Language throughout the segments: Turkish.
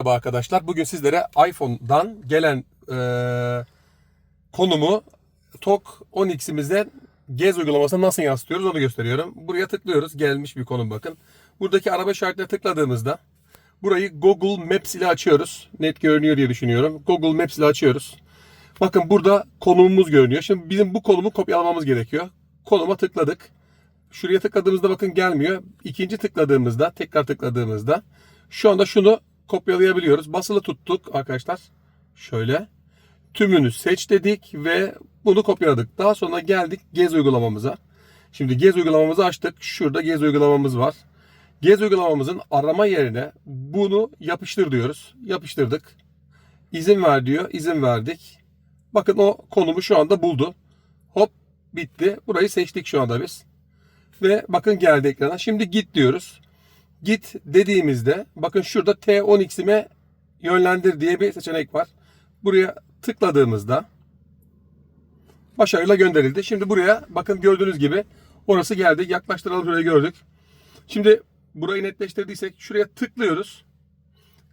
Merhaba arkadaşlar. Bugün sizlere iPhone'dan gelen eee, konumu TOK 10X'imizden gez uygulamasına nasıl yansıtıyoruz onu gösteriyorum. Buraya tıklıyoruz. Gelmiş bir konum bakın. Buradaki araba işaretine tıkladığımızda burayı Google Maps ile açıyoruz. Net görünüyor diye düşünüyorum. Google Maps ile açıyoruz. Bakın burada konumumuz görünüyor. Şimdi bizim bu konumu kopyalamamız gerekiyor. Konuma tıkladık. Şuraya tıkladığımızda bakın gelmiyor. İkinci tıkladığımızda, tekrar tıkladığımızda şu anda şunu kopyalayabiliyoruz. Basılı tuttuk arkadaşlar. Şöyle. Tümünü seç dedik ve bunu kopyaladık. Daha sonra geldik Gez uygulamamıza. Şimdi Gez uygulamamızı açtık. Şurada Gez uygulamamız var. Gez uygulamamızın arama yerine bunu yapıştır diyoruz. Yapıştırdık. İzin ver diyor. İzin verdik. Bakın o konumu şu anda buldu. Hop bitti. Burayı seçtik şu anda biz. Ve bakın geldi ekrana. Şimdi git diyoruz. Git dediğimizde bakın şurada T10x'ime yönlendir diye bir seçenek var. Buraya tıkladığımızda başarıyla gönderildi. Şimdi buraya bakın gördüğünüz gibi orası geldi. Yaklaştıralım şurayı gördük. Şimdi burayı netleştirdiysek şuraya tıklıyoruz.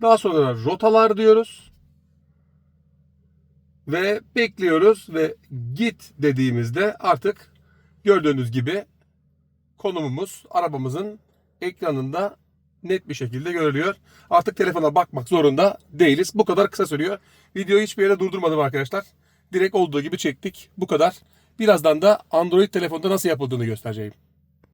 Daha sonra rotalar diyoruz. Ve bekliyoruz ve git dediğimizde artık gördüğünüz gibi konumumuz arabamızın ekranında net bir şekilde görülüyor. Artık telefona bakmak zorunda değiliz. Bu kadar kısa sürüyor. Videoyu hiçbir yere durdurmadım arkadaşlar. Direkt olduğu gibi çektik. Bu kadar. Birazdan da Android telefonda nasıl yapıldığını göstereceğim.